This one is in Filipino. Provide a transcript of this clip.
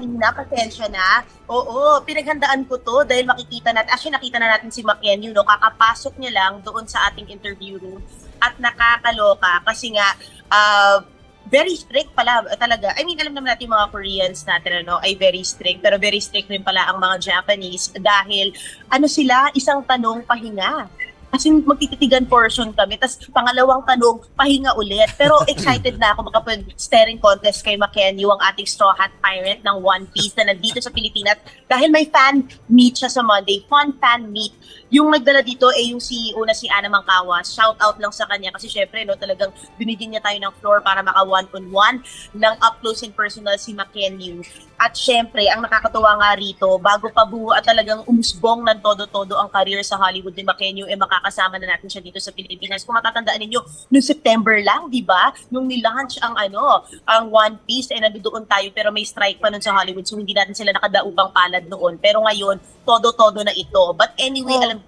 kanina, pasensya na. Oo, pinaghandaan ko to dahil makikita natin, actually nakita na natin si Makenyo, no? kakapasok niya lang doon sa ating interview room at nakakaloka kasi nga, ah, very strict pala talaga. I mean, alam naman natin mga Koreans natin, ano, ay very strict. Pero very strict rin pala ang mga Japanese dahil, ano sila, isang tanong pahinga. Kasi magtititigan portion kami. Tapos pangalawang tanong, pahinga ulit. Pero excited na ako makapag-staring contest kay Makenyu, ang ating Straw Hat Pirate ng One Piece na nandito sa Pilipinas. Dahil may fan meet siya sa Monday. Fun fan meet. Yung nagdala dito ay yung si, una si Ana Mangkawas. Shout out lang sa kanya kasi syempre no, talagang binigyan niya tayo ng floor para maka one-on-one ng up close and personal si Makenyu. At syempre, ang nakakatuwa nga rito, bago pa buo at talagang umusbong ng todo-todo ang career sa Hollywood ni Makenyu, eh makakasama na natin siya dito sa Pilipinas. Kung matatandaan ninyo, noong September lang, di ba? Nung nilaunch ang ano, ang One Piece, eh nandoon tayo pero may strike pa nun sa Hollywood so hindi natin sila nakadaupang palad noon. Pero ngayon, todo-todo na ito. But anyway, Oh. alam